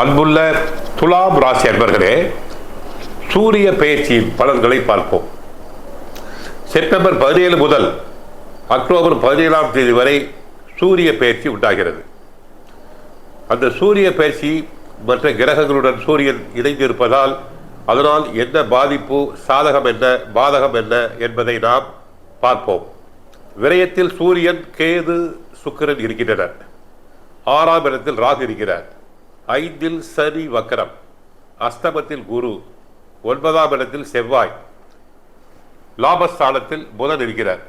அன்புள்ள துலாம் ராசி அன்பர்களே சூரிய பெயர்ச்சியின் பலன்களை பார்ப்போம். செப்டம்பர் பதினேழு முதல் அக்டோபர் பதினேழாம் தேதி வரை சூரிய பெயர்ச்சி உண்டாகிறது. அந்த சூரிய பெயர்ச்சி மற்ற கிரகங்களுடன் சூரியன் இணைந்திருப்பதால் அதனால் என்ன பாதிப்பு சாதகம் என்ன பாதகம் என்ன என்பதை நாம் பார்ப்போம். விரயத்தில் சூரியன் கேது சுக்கிரன் இருக்கின்றனர். ஆறாம் இடத்தில் ராகு இருக்கிறார். ஐந்தில் சனி வக்கரம். அஸ்தமத்தில் குரு. ஒன்பதாம் இடத்தில் செவ்வாய். லாபஸ்தானத்தில் புதன் இருக்கிறார்.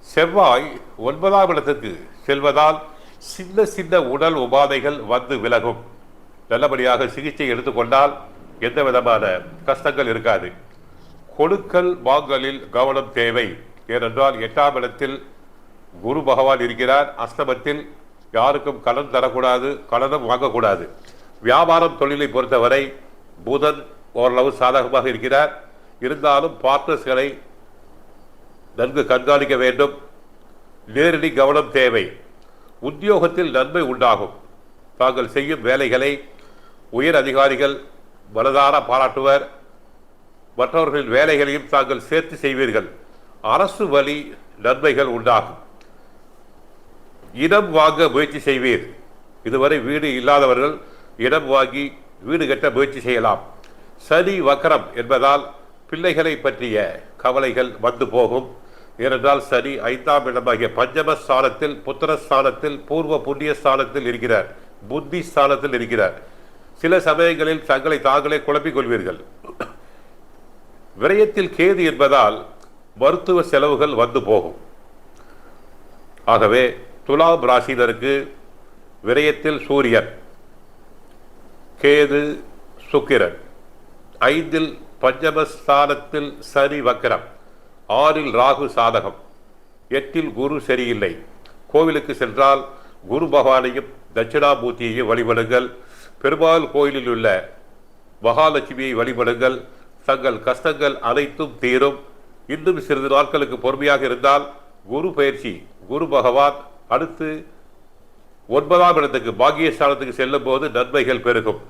செவ்வாய் ஒன்பதாம் இடத்துக்கு செல்வதால் சின்ன சின்ன உடல் உபாதைகள் வந்து விலகும். நல்லபடியாக சிகிச்சை எடுத்துக்கொண்டால் எந்த விதமான கஷ்டங்கள் இருக்காது. கொடுக்கல் வாங்கலில் கவனம் தேவை. ஏனென்றால் எட்டாம் இடத்தில் குரு பகவான் இருக்கிறார். அஸ்தமத்தில் யாருக்கும் கடன் தரக்கூடாது கடனும் வாங்கக்கூடாது. வியாபாரம் தொழிலை பொறுத்தவரை புதன் ஓரளவு சாதகமாக இருக்கிறார். இருந்தாலும் பார்ட்னர்ஸ்களை நன்கு கண்காணிக்க வேண்டும். நேரடி கவனம் தேவை. உத்தியோகத்தில் நன்மை உண்டாகும். தாங்கள் செய்யும் வேலைகளை உயர் அதிகாரிகள் மனதார பாராட்டுவர். மற்றவர்களின் வேலைகளையும் தாங்கள் சேர்த்து செய்வீர்கள். அரசு வழி நன்மைகள் உண்டாகும். இடம் வாங்க முயற்சி செய்வீர். இதுவரை வீடு இல்லாதவர்கள் இடம் வாங்கி வீடு கட்ட முயற்சி செய்யலாம். சனி வக்கரம் என்பதால் பிள்ளைகளை பற்றிய கவலைகள் வந்து போகும். ஏனென்றால் சனி ஐந்தாம் இடமாகிய பஞ்சம ஸ்தானத்தில் பூர்வ புண்ணிய ஸ்தானத்தில் இருக்கிறார். புத்தி ஸ்தானத்தில் இருக்கிறார். சில சமயங்களில் தங்களை தாங்களே குழப்பிக் கொள்வீர்கள். விரயத்தில் கேது என்பதால் மருத்துவ செலவுகள் வந்து போகும். ஆகவே துலாம் ராசிதருக்கு விரயத்தில் சூரியன் கேது சுக்கிரன் ஐந்தில் பஞ்சமஸ்தானத்தில் சனி வக்கரம் ஆறில் ராகு சாதகம் எட்டில் குரு சரியில்லை. கோவிலுக்கு சென்றால் குரு பகவானையும் தட்சிணாமூர்த்தியையும் வழிபடுங்கள். பெருமாள் கோயிலில் உள்ள மகாலட்சுமியை வழிபடுங்கள். தங்கள் கஷ்டங்கள் அனைத்தும் தீரும். இன்னும் சிறிது நாட்களுக்கு பொறுமையாக இருந்தால் குரு பயிற்சி குரு பகவான் அடுத்து ஒன்பதாம் இடத்துக்கு பாக்கியஸ்தானத்துக்கு செல்லும் போது நன்மைகள் பெருகும்.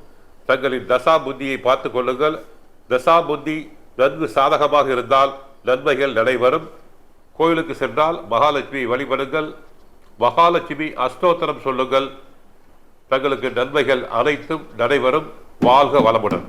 தங்களின் தசா புத்தியை பார்த்து கொள்ளுங்கள். தசா புத்தி நன்கு சாதகமாக இருந்தால் நன்மைகள் நடைபெறும். கோயிலுக்கு சென்றால் மகாலட்சுமி வழிபடுங்கள். மகாலட்சுமி அஷ்டோத்தரம் சொல்லுங்கள். தங்களுக்கு நன்மைகள் அனைத்தும் நடைபெறும். வாழ்க வளமுடன்.